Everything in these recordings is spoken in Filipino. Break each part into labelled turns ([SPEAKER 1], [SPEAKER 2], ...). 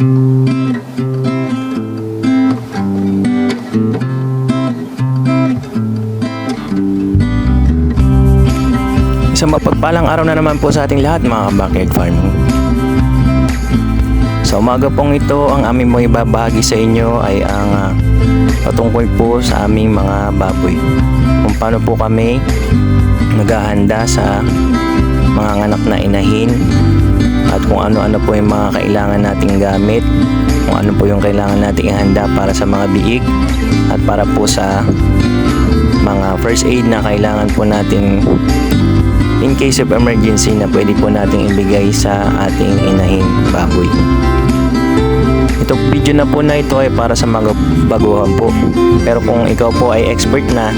[SPEAKER 1] Isang mapagpalang araw na naman po sa ating lahat mga backyard farming. Sa umaga pong ito, ang aming mga ibabahagi sa inyo ay ang ah, patungkol po sa aming mga baboy. Kung paano po kami naghahanda sa mga anak na inahin at kung ano-ano po yung mga kailangan nating gamit, kung ano po yung kailangan nating ihanda para sa mga biik at para po sa mga first aid na kailangan po nating in case of emergency na pwede po nating ibigay sa ating inahing baboy. Itong video na po na ito ay para sa mga baguhan po. Pero kung ikaw po ay expert na,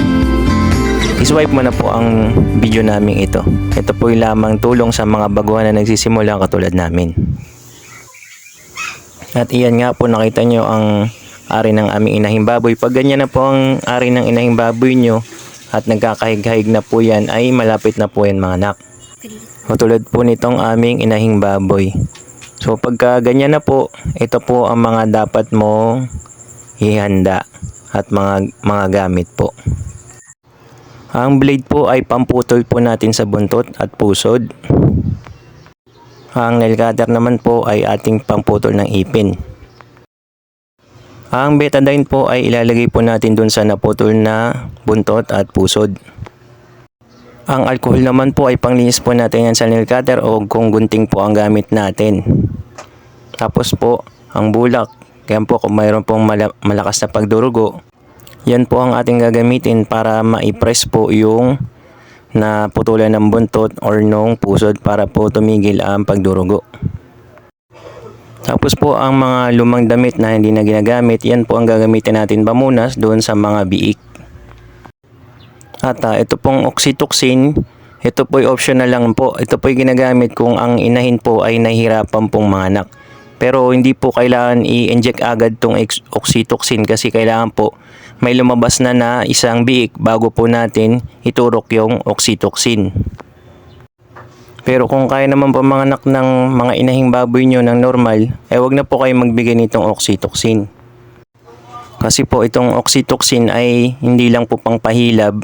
[SPEAKER 1] iswipe mo na po ang video namin ito. Ito po yung lamang tulong sa mga baguhan na nagsisimula katulad namin. At iyan nga po nakita nyo ang ari ng aming inahing baboy. Pag ganyan na po ang ari ng inahing baboy nyo at nagkakahig-hig na po yan ay malapit na po yan mga anak. Katulad po nitong aming inahing baboy. So pagka ganyan na po, ito po ang mga dapat mo ihanda at mga mga gamit po. Ang blade po ay pamputol po natin sa buntot at pusod. Ang nail cutter naman po ay ating pamputol ng ipin. Ang betadine po ay ilalagay po natin dun sa naputol na buntot at pusod. Ang alcohol naman po ay panglinis po natin yan sa nail cutter o kung gunting po ang gamit natin. Tapos po, ang bulak. Kaya po kung mayroon pong mala- malakas na pagdurugo, yan po ang ating gagamitin para ma-press po yung na putulan ng buntot or nung pusod para po tumigil ang pagdurugo. Tapos po ang mga lumang damit na hindi na ginagamit, yan po ang gagamitin natin pamunas doon sa mga biik. At ah, ito pong oxytocin, ito po ay optional lang po. Ito po ay ginagamit kung ang inahin po ay nahihirapan pong manganak. Pero hindi po kailangan i-inject agad tong oxytocin kasi kailangan po may lumabas na na isang biik bago po natin iturok yung oxytocin. Pero kung kaya naman po manganak ng mga inahing baboy nyo ng normal, eh wag na po kayo magbigay nitong oxytocin. Kasi po itong oxytocin ay hindi lang po pangpahilab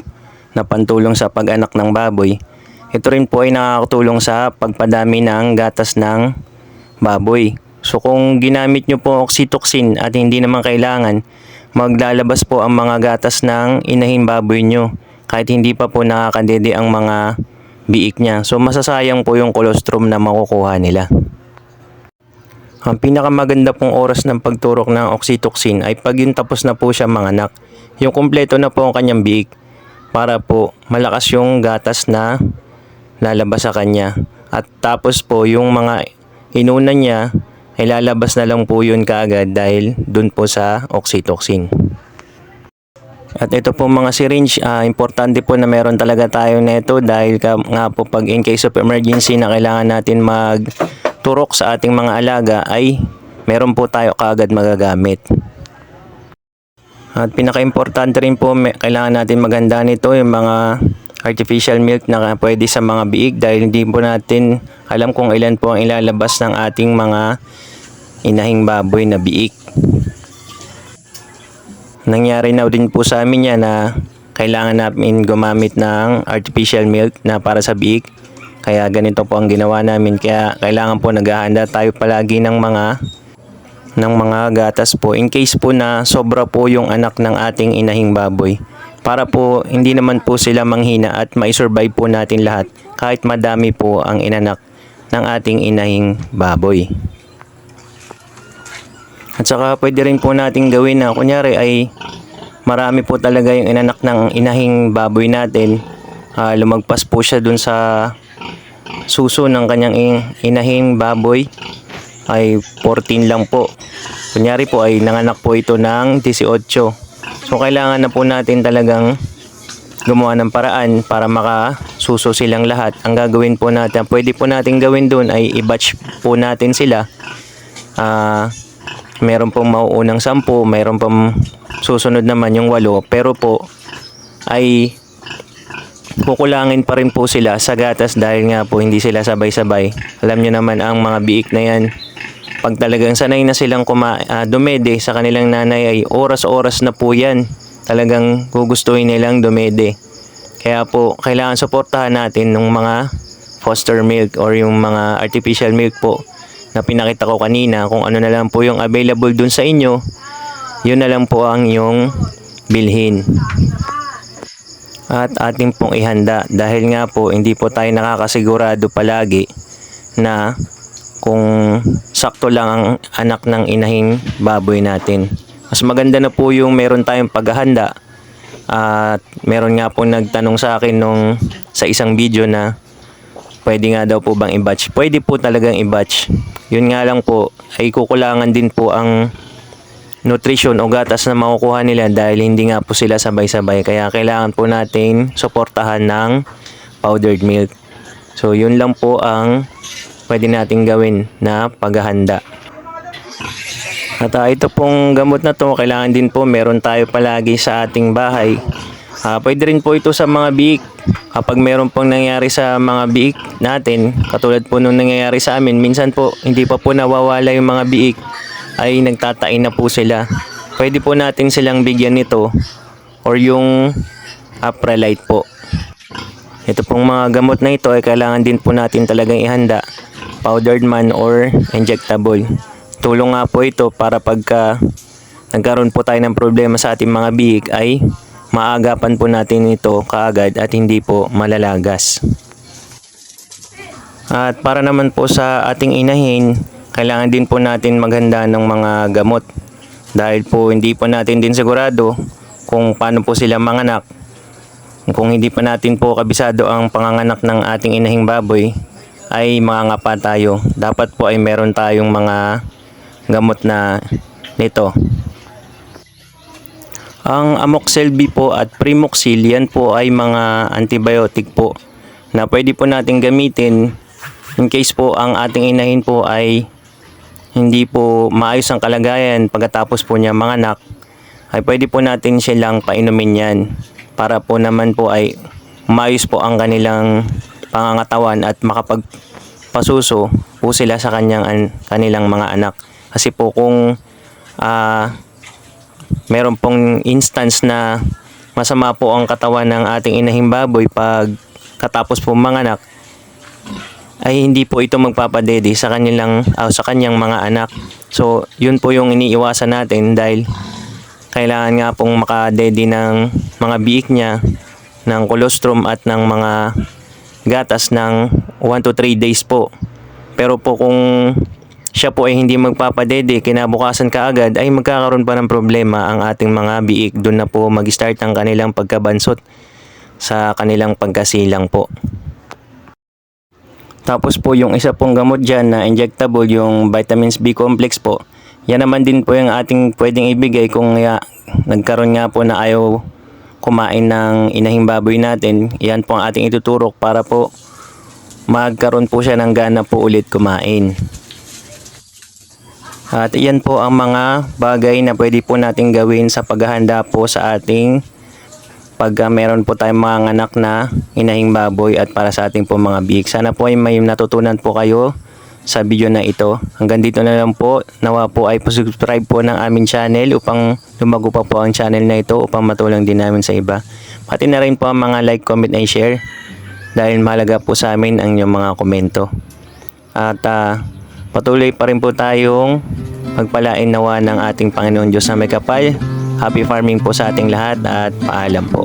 [SPEAKER 1] na pantulong sa pag-anak ng baboy. Ito rin po ay nakakatulong sa pagpadami ng gatas ng baboy. So kung ginamit nyo po oxytocin at hindi naman kailangan, maglalabas po ang mga gatas ng inahing baboy nyo kahit hindi pa po nakakadede ang mga biik niya. So masasayang po yung colostrum na makukuha nila. Ang pinakamaganda pong oras ng pagturok ng oxytocin ay pag yung tapos na po siya manganak. Yung kumpleto na po ang kanyang biik para po malakas yung gatas na lalabas sa kanya. At tapos po yung mga inuna niya ay lalabas na lang po yun kaagad dahil dun po sa oxytocin. At ito po mga syringe, ah, importante po na meron talaga tayo nito dahil ka, nga po pag in case of emergency na kailangan natin magturok sa ating mga alaga ay meron po tayo kaagad magagamit. At pinaka-importante rin po, may, kailangan natin maganda nito yung mga artificial milk na pwede sa mga biik dahil hindi po natin alam kung ilan po ang ilalabas ng ating mga inahing baboy na biik. Nangyari na din po sa amin yan na kailangan namin gumamit ng artificial milk na para sa biik. Kaya ganito po ang ginawa namin. Kaya kailangan po naghahanda tayo palagi ng mga ng mga gatas po in case po na sobra po yung anak ng ating inahing baboy para po hindi naman po sila manghina at mai-survive po natin lahat kahit madami po ang inanak ng ating inahing baboy. At saka pwede rin po natin gawin na kunyari ay marami po talaga yung inanak ng inahing baboy natin. Ah, lumagpas po siya dun sa suso ng kanyang in- inahing baboy ay 14 lang po. Kunyari po ay nanganak po ito ng 18. So kailangan na po natin talagang gumawa ng paraan para makasuso silang lahat. Ang gagawin po natin, pwede po natin gawin doon ay i-batch po natin sila. Ah, meron pong mauunang 10, meron pong susunod naman yung 8, pero po ay kukulangin pa rin po sila sa gatas dahil nga po hindi sila sabay-sabay. Alam nyo naman ang mga biik na yan, pag talagang sanay na silang kuma, ah, dumede sa kanilang nanay ay oras-oras na po yan. Talagang gugustuhin nilang dumede. Kaya po, kailangan suportahan natin ng mga foster milk or yung mga artificial milk po na pinakita ko kanina. Kung ano na lang po yung available dun sa inyo, yun na lang po ang yung bilhin. At ating pong ihanda dahil nga po hindi po tayo nakakasigurado palagi na kung sakto lang ang anak ng inahing baboy natin. Mas maganda na po yung meron tayong paghahanda at meron nga po nagtanong sa akin nung sa isang video na pwede nga daw po bang i-batch. Pwede po talagang i-batch. Yun nga lang po ay kukulangan din po ang nutrition o gatas na makukuha nila dahil hindi nga po sila sabay-sabay. Kaya kailangan po natin suportahan ng powdered milk. So yun lang po ang pwede natin gawin na paghahanda. At ah, ito pong gamot na to, kailangan din po meron tayo palagi sa ating bahay. Ah, pwede rin po ito sa mga biik. Kapag meron pong nangyari sa mga biik natin, katulad po nung nangyayari sa amin, minsan po hindi pa po nawawala yung mga biik, ay nagtatain na po sila. Pwede po natin silang bigyan nito or yung Aprelite po. Ito pong mga gamot na ito ay kailangan din po natin talagang ihanda. Powdered man or injectable. Tulong nga po ito para pagka nagkaroon po tayo ng problema sa ating mga biik ay maagapan po natin ito kaagad at hindi po malalagas. At para naman po sa ating inahin, kailangan din po natin maghanda ng mga gamot. Dahil po hindi po natin din sigurado kung paano po sila manganak. Kung hindi pa natin po kabisado ang panganganak ng ating inahing baboy, ay mangangapa tayo. Dapat po ay meron tayong mga gamot na nito. Ang Amoxil B po at Primoxil yan po ay mga antibiotic po na pwede po natin gamitin in case po ang ating inahin po ay hindi po maayos ang kalagayan pagkatapos po niya manganak ay pwede po natin silang painumin yan para po naman po ay maayos po ang kanilang pangangatawan at makapagpasuso po sila sa kanyang an- kanilang mga anak. Kasi po kung ah meron pong instance na masama po ang katawan ng ating inahing baboy pag katapos po manganak ay hindi po ito magpapadede sa kanilang ah, sa kanyang mga anak. So, yun po yung iniiwasan natin dahil kailangan nga pong makadede ng mga biik niya ng colostrum at ng mga gatas ng 1 to 3 days po. Pero po kung siya po ay hindi magpapadede, kinabukasan kaagad ay magkakaroon pa ng problema ang ating mga biik. Doon na po mag-start ang kanilang pagkabansot sa kanilang pagkasilang po. Tapos po yung isa pong gamot dyan na injectable, yung vitamins B complex po. Yan naman din po yung ating pwedeng ibigay kung ya, nagkaroon nga po na ayaw kumain ng inahing baboy natin. Yan po ang ating ituturok para po magkaroon po siya ng gana po ulit kumain. At iyan po ang mga bagay na pwede po natin gawin sa paghahanda po sa ating pagka meron po tayong mga anak na inahing baboy at para sa ating po mga biik. Sana po ay may natutunan po kayo sa video na ito. Hanggang dito na lang po. Nawa po ay subscribe po ng aming channel upang lumago pa po ang channel na ito upang matulong din namin sa iba. Pati na rin po ang mga like, comment, and share dahil mahalaga po sa amin ang inyong mga komento. At ah, patuloy pa rin po tayong magpalain nawa ng ating Panginoon Diyos na may kapal. Happy farming po sa ating lahat at paalam po.